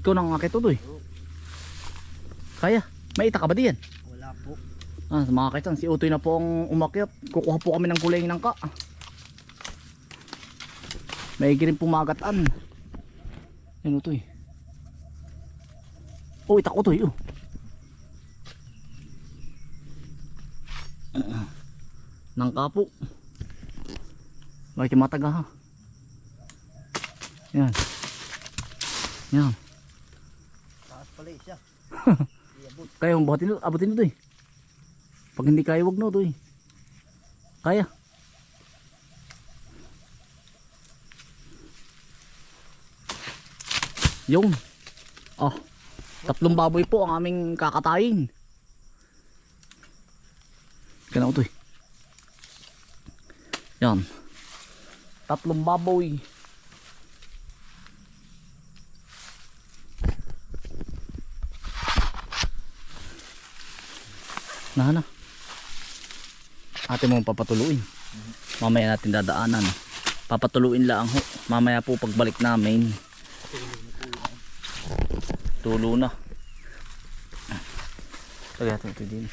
Ikaw nang akit utoy. Kaya, may ita ka ba diyan? Wala po. Ah, mga kaisan, si Utoy na po ang umakyat. Kukuha po kami ng kulay ng ka. May rin pumagatan. Yan Utoy. Oh, itak Utoy. Oh. Nang kapo. Bakit mataga ha? Yan. Yan. Pala siya. Kaya mo abutin, abutin ito eh. Pag hindi kaya wag no ito eh. Kaya. Yung. Oh. Tatlong baboy po ang aming kakatayin. Ganun ito eh. Yan. Tatlong baboy. Na na. Ate mo papatuluin. Mamaya natin dadaanan. Papatuluin lang ho. Mamaya po pagbalik namin. Tulo na. Lagyan natin ito din.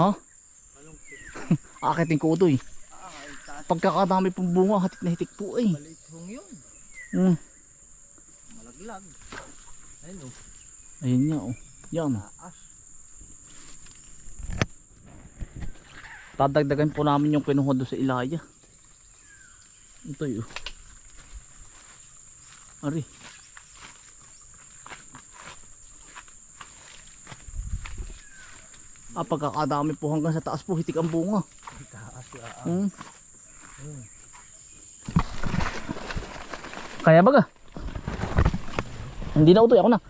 Ha? Panungkit. Akitin ko ito eh. Ah. Pagkakadami pong bunga, hatik na hitik po eh. Maliit hong yun. Mm. Malaglag. Ayun oh. Ayun nga oh. Yan. Taas. Dadagdagan po namin yung kinuha doon sa Ilaya. Ito yun. Ari. Ah, pagkakadami po hanggang sa taas po, hitik ang bunga. Taas. Ah, Hmm. Hmm. Kaya baga? Hindi na utoy, ako na.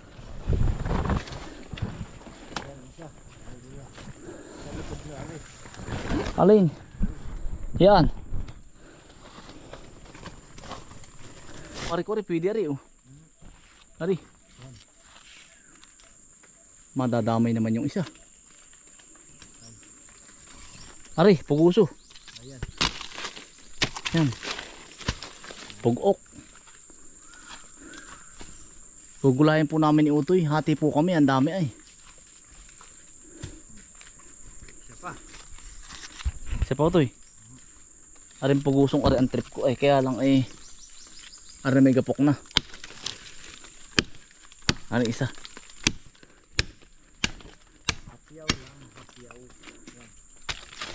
Alin? Yan. Pare ko rin, pwede rin oh. Ari. Madadamay naman yung isa. Ari, puguso. Ayan. Yan. Pugok. Gugulayan po namin ni Utoy. Hati po kami, ang dami ay. Siya pa. Si Pautoy. Arin pugusong ari ang trip ko ay kaya lang ay ari may gapok na. Ano isa?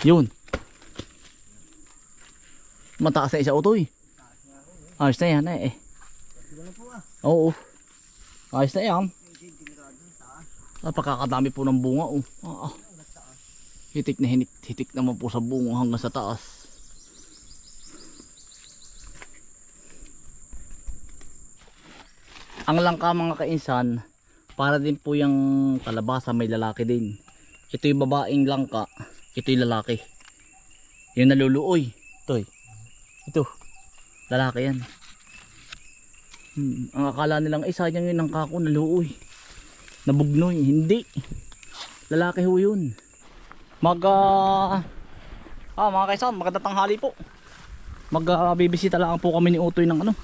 Yun. Mataas na isa utoy. Ayos na yan eh. Oo. Ayos na yan. Ah, pagkakadami po ng bunga oh. Ah, ah. Hitik na hinik, hitik naman po sa bunga hanggang sa taas. Ang langka mga kainsan, para din po yung kalabasa may lalaki din. Ito yung babaeng langka, ito yung lalaki. Yung naluluoy. Eh. Ito. Lalaki yan. Hmm, ang akala nilang isa yung yung langka ko naluoy. Nabugnoy. Hindi. Lalaki ho yun. Mag ah, ah mga kaisan, magandang tanghali po. Mag uh, bibisita lang po kami ni Utoy ng ano.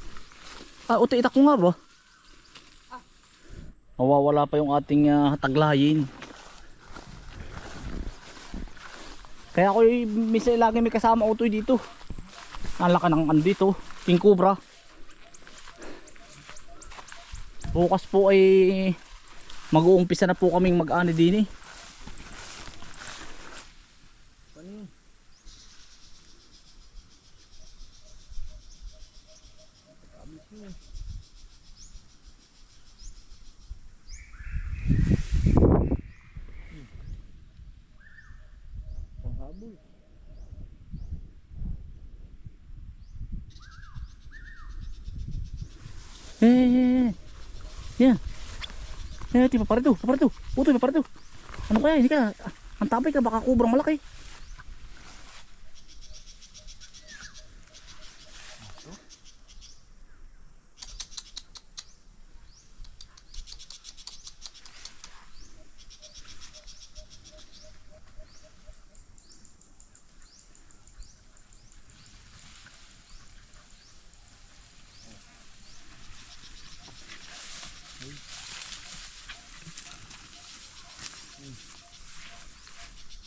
Ah, Utoy itak ko nga ba? Mawawala pa yung ating ah, taglayin. Kaya ako minsan lagi may kasama Utoy dito. Ang laka ng ano dito, King Cobra. Bukas po ay mag-uumpisa na po kaming mag-ani din eh. Ano yun? Abis yun. Panghabol. Eh, eh, eh. Yan. Eh, ti paparito, paparito. Puto, paparito. Ano kaya? Hindi ka. Ang tapay ka, baka kubrang malaki.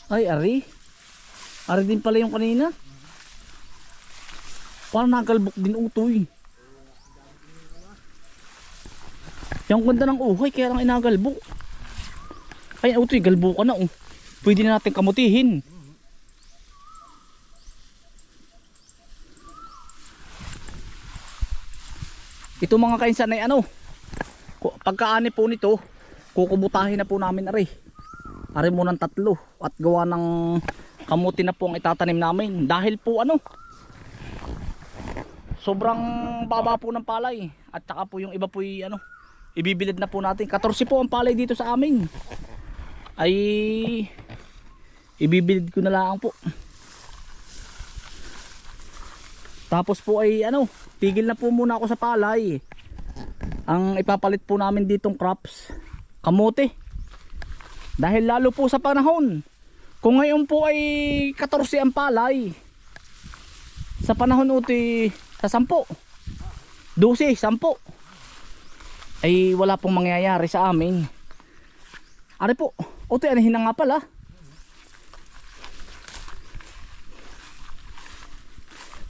Ay, ari. Ari din pala yung kanina. Parang nagalbok din utoy. Yung ganda ng uhoy, kaya lang inagalbok. Ay, utoy, galbo ka na oh. Pwede na natin kamutihin. Ito mga kainsan ay ano, pagkaani po nito, kukubutahin na po namin ari. Ari mo ng tatlo at gawa ng kamuti na po ang itatanim namin. Dahil po ano, sobrang baba po ng palay. At saka po yung iba po y, ano, ibibilid na po natin. 14 po ang palay dito sa amin. Ay ibibilid ko na lang po. Tapos po ay ano, tigil na po muna ako sa palay. Ang ipapalit po namin ditong crops, kamote. Dahil lalo po sa panahon. Kung ngayon po ay 14 ang palay. Sa panahon uti sa 10. 12, 10. Ay wala pong mangyayari sa amin. Ari po, uti anahin na nga pala.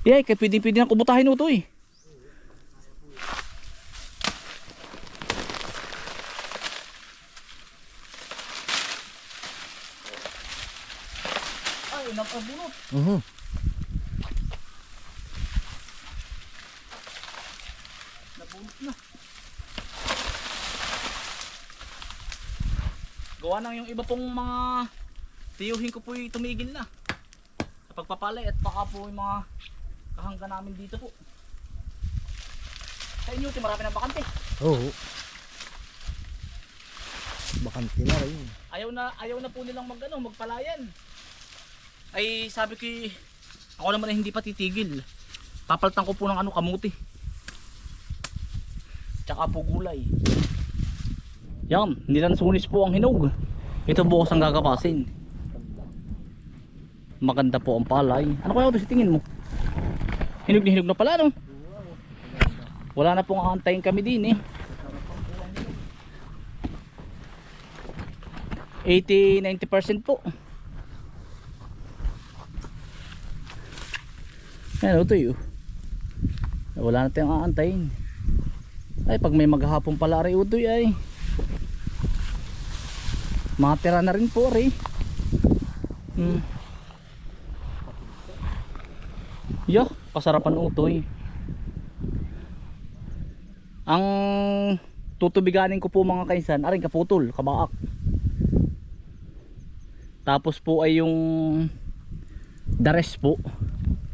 Yay, kaya pwede pwede na kubutahin uto eh. Ay, nakabunot. Mhm. Nabunot na. Gawa nang yung iba pong mga tiyuhin ko po tumigil na. Sa pagpapalay at baka po yung mga kahangga namin dito po. Sa inyo, marami na bakante. Oo. Bakante na rin. Ayaw na, ayaw na po nilang mag, ano, magpalayan. Ay sabi ko, ako naman ay hindi pa titigil. Papaltan ko po ng ano, kamuti. Tsaka po gulay. Yan, nilansunis po ang hinog. Ito bukas ang gagapasin. Maganda po ang palay. Ano kaya ito sa tingin mo? Hinog na hinog na pala no? Wala na pong aantayin kami din eh. 80-90% po. Yan, ito yun. Wala na tayong aantayin. Ay, pag may maghapon pala rin utoy ay. Matira na rin po rin. Hmm. Yo, pasarapan utoy. Ang tutubiganin ko po mga kainsan, aring kaputol, kabaak. Tapos po ay yung dares po,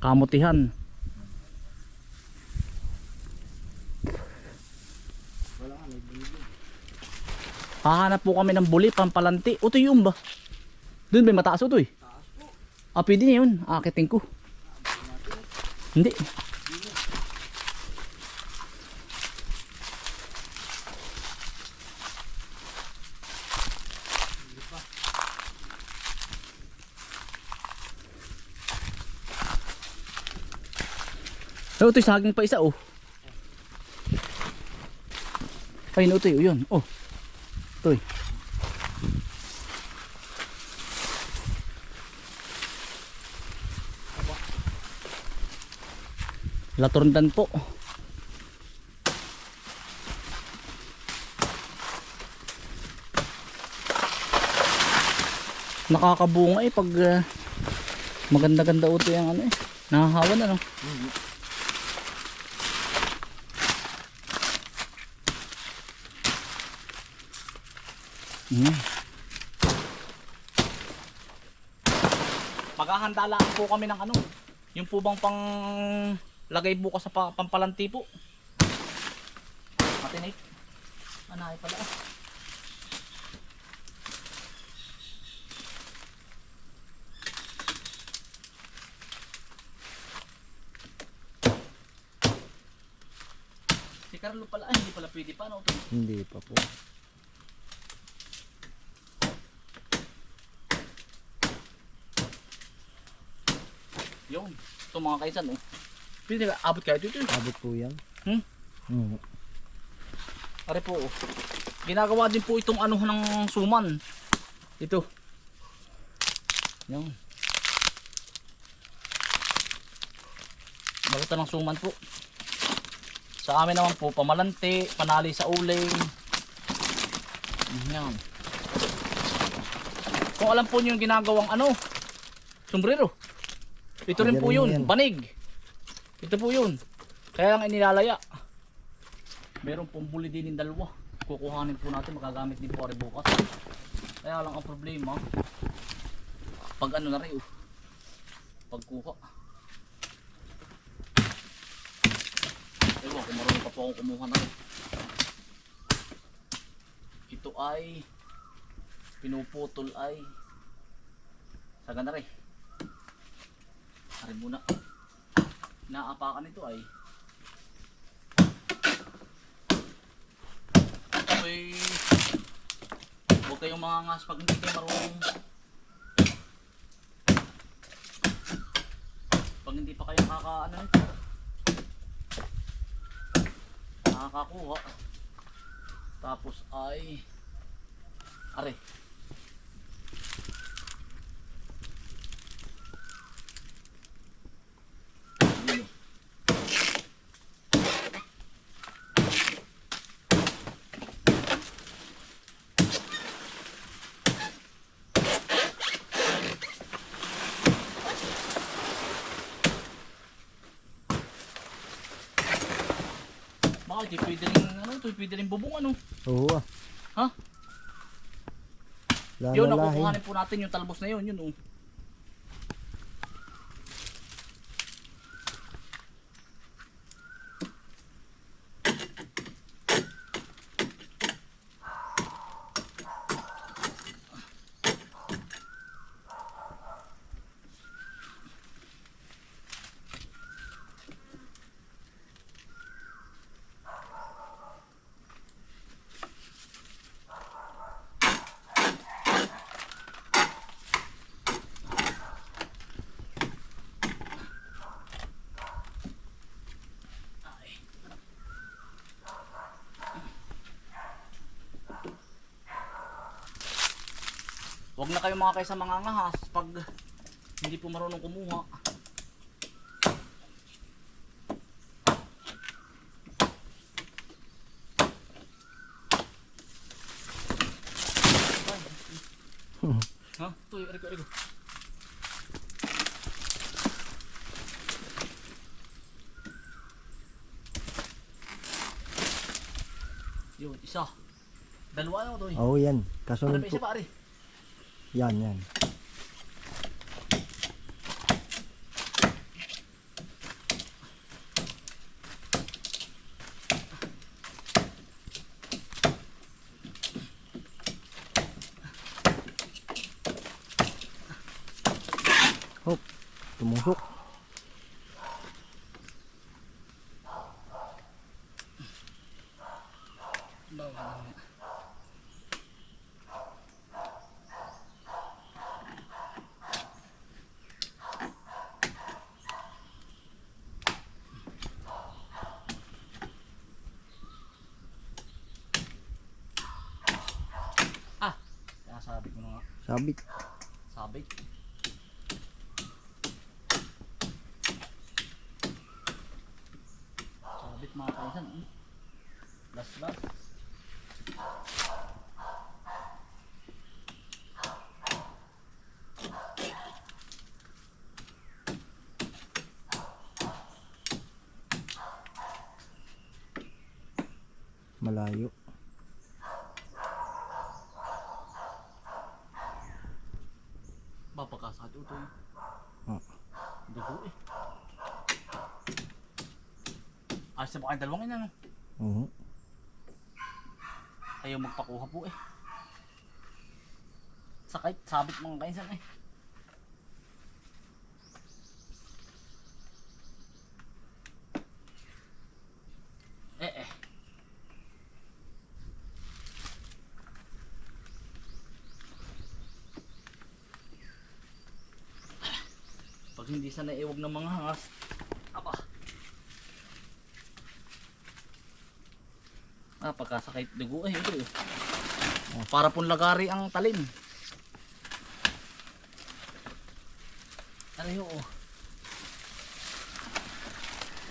kamutihan. Hahanap po kami ng buli, pampalanti. Uto yung ba? Doon may mataas uto eh. Ah, pwede na yun. Akitin ko. Hindi. Oh, ito saging pa isa oh. Ay, no, ito yun. Oh. Ito. Laturundan po. Nakakabunga eh pag ah, maganda-ganda uto yung ano eh. Nahahawan ano. Mm. Maghahanda lang po kami ng ano. Yung po bang pang lagay bukas sa pa, pampalanti po. Matinate. Anay pala. ah. Si Carlo pala, ay, hindi pala pwede pa, no? Hindi pa po. Yun. Ito mga kaisan, oh. Pwede ka, abot kayo dito. eh. Abot po yan. Hmm? Mhm. Are po. oh. Ginagawa din po itong ano ng suman. Ito. Yan. Balutan ng suman po. Sa amin naman po, pamalanti, panali sa uling. Yan. Kung alam po niyo yung ginagawang ano, sombrero. Ito rin po yun, banig. Ito po yun. Kaya lang inilalaya. Meron pong buli din yung dalawa. Kukuhanin po natin, magagamit din po rin bukas. Kaya lang ang problema, pag ano na rin, oh, pagkuha. Ewan, kung marunong pa po akong kumuha na rin. Ito ay pinuputol ay sa ganda rin. Ari muna. Naapakan ito ay. Uy, huwag kayong mga ngas pag hindi kayo marunong. Pag hindi pa kayo kaka ano nito. Nakakakuha. Tapos ay are Yun. Baka di pwede rin ano, di pwede rin bubong ano. Oo ah. Ha? Yun, nakukuhanin po natin yung talbos na yun, yun oh. Huwag na kayo mga kaysa mga ngahas pag hindi po marunong kumuha. Ha? Ito, Rico, Rico. Yun, isa. Dalawa na to eh. Oo yan. Ano Kasunod pa isa po. pare? Yan, yan. Hop. Tumusok. Ah, kaya sabi ko na nga. Sabit. Sabit. Sabit mga kaisan. Eh. Last last. Malayo. Bapakasado ito eh. Ah. Dugo eh. Kayong dalawang ina no? Oo. Ayaw magpakuha po eh. Sakit, sabit mga kainsan eh. Eh eh. Pag hindi sa naiwag ng mga hangas, Pagkasakit dugo eh, ito eh. Oh, para pong lagari ang talim. Aray oo.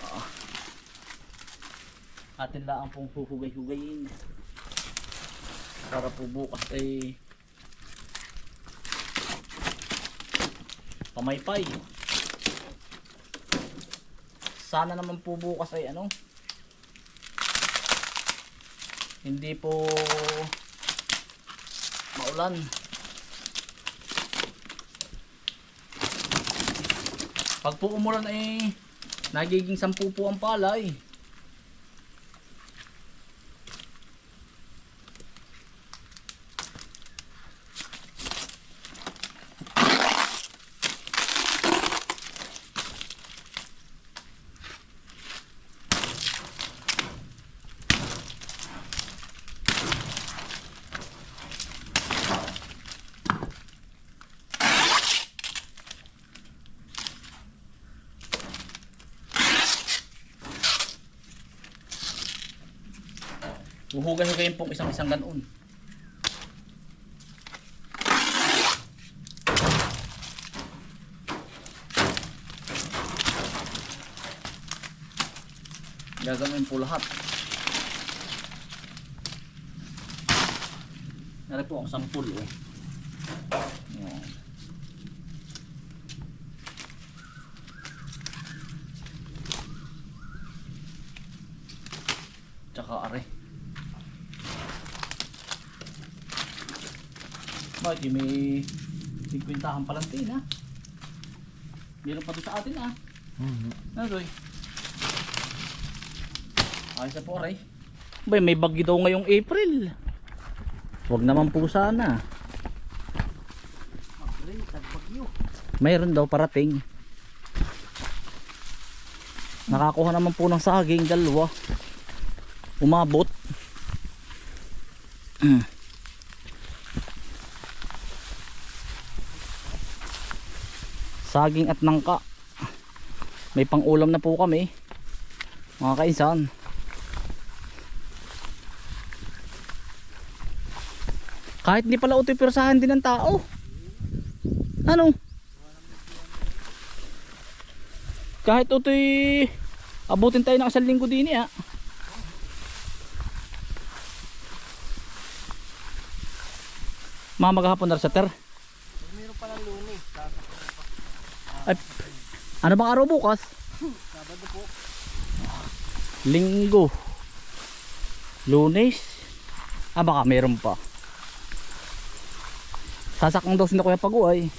Ah. Atin lang pong huhugay-hugayin. Para po bukas ay pamaypay. Sana naman po bukas ay ano hindi po maulan. Pag po umulan ay nagiging sampu po ang palay. Huhugan-hugayin pong isang-isang ganon. Gagawin po lahat. Nari po ang sampul oh. Yan. Tsaka are. Yung may 50 palantin ha? Meron pa doon sa atin ha? Ano doy? Ayos na po aray. Bay, may bagyo daw ngayong April. Huwag naman po sana. April, tagbagyo. Mayroon daw parating. Nakakuha naman po ng saging dalawa. Umabot. saging at nangka. May pang-ulam na po kami. Mga kaisan. Kahit di pala utoy pirsahan din ng tao. Ano? Kahit utoy abutin tayo ng isang linggo din eh ah. Mga maghapon na sa ter. Meron pa ng lunes. Sasakyan pa. Ay, ano bang araw bukas? Sabado po. Linggo. Lunes. Ah baka meron pa. Sasakang daw sila kuya Paguay. Ano.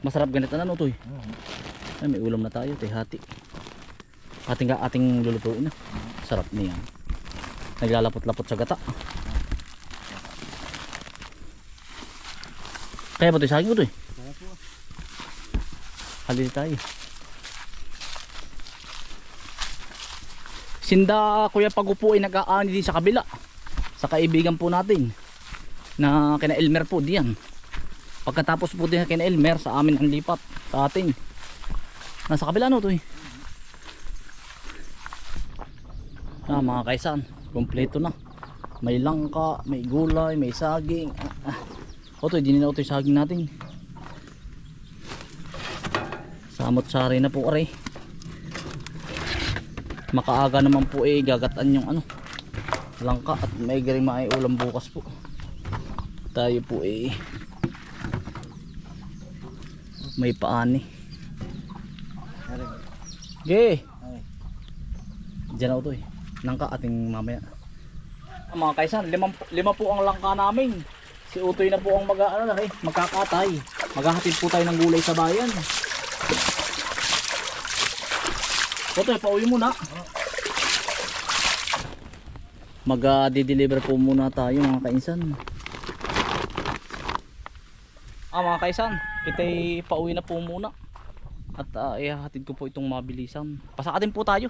Masarap ganito na no toy. Ay, may ulam na tayo, tay hati. Ating ating lulutuin na. Sarap niya. Naglalapot-lapot sa gata. Kaya ba ito saging ko to eh? Halili tayo. Sinda Kuya Pagupo ay nag-aani din sa kabila. Sa kaibigan po natin. Na kina Elmer po diyan. Pagkatapos po din kina Elmer sa amin ang lipat sa atin. Nasa kabila no to eh. Ah, mga kaisan, kompleto na. May langka, may gulay, may saging. Ah, ah. O to, hindi na ito yung saging natin. Samot sari na po aray. Makaaga naman po eh gagatan yung ano langka at may garing may ulam bukas po. Tayo po eh may paani. Ari. Ge, Ay. diyan ako to eh. Langka ating mamaya. Ah, Mga kaisan, lima, lima po ang langka namin. Si Utoy na po ang mag, ano, eh, magkakatay. Maghahatid po tayo ng gulay sa bayan. Utoy, pauwi muna. Mag-deliver po muna tayo mga kaisan. Ah mga kaisan, kita'y pauwi na po muna. At uh, ihahatid ko po itong mabilisan. Pasakatin po tayo.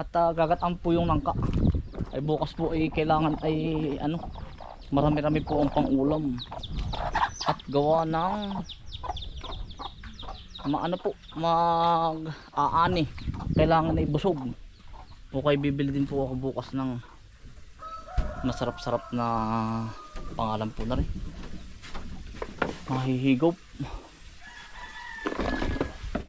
At uh, gagataan po yung nangka. Ay bukas po ay kailangan ay ano, marami-rami po ang pangulam. At gawa ng maano po, mag aani. Kailangan ay busog. O kay bibili din po ako bukas ng masarap-sarap na pangalan po na rin. Mahihigop.